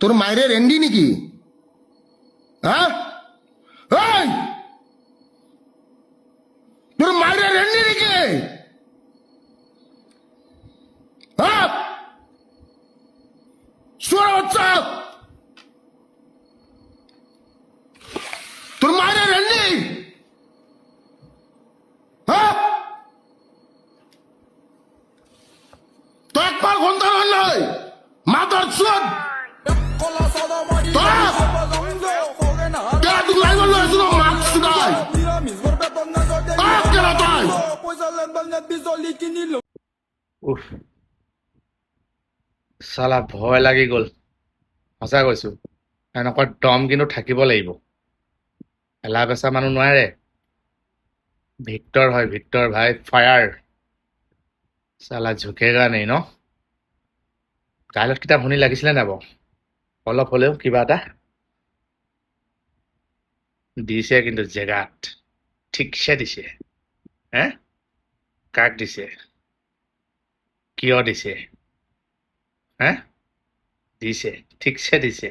তোর মায়ের রেন্ডি নাকি? হ্যাঁ! তোর মায়ের রেন্ডি নাকি? হ্যাঁ? বাচ্চা তোর মায়ের রেন্ডি হ্যাঁ? তো একবার ঘণ্টা নয় মাদার চালা ভয় লাগি গ'ল। সঁচা কৈছো। এনেকুৱা দম কিন্তু থাকিব লাগিব। এলা পেচা মানুহ নোৱাৰে। ভিক্টৰ হয় ভিক্টৰ ভাই ফায়াৰ। চালা ঝুকেগা নেই ন? ডাইলগ কিতাপ শুনি লাগিছিলে নাই বাৰু? অলপ হ'লেও কিবা এটা দিছে কিন্তু জেগাত। ঠিকছে দিছে। হে? কাক দিছে? কিয় দিছে? হা? দিছে ঠিকছে দিছে।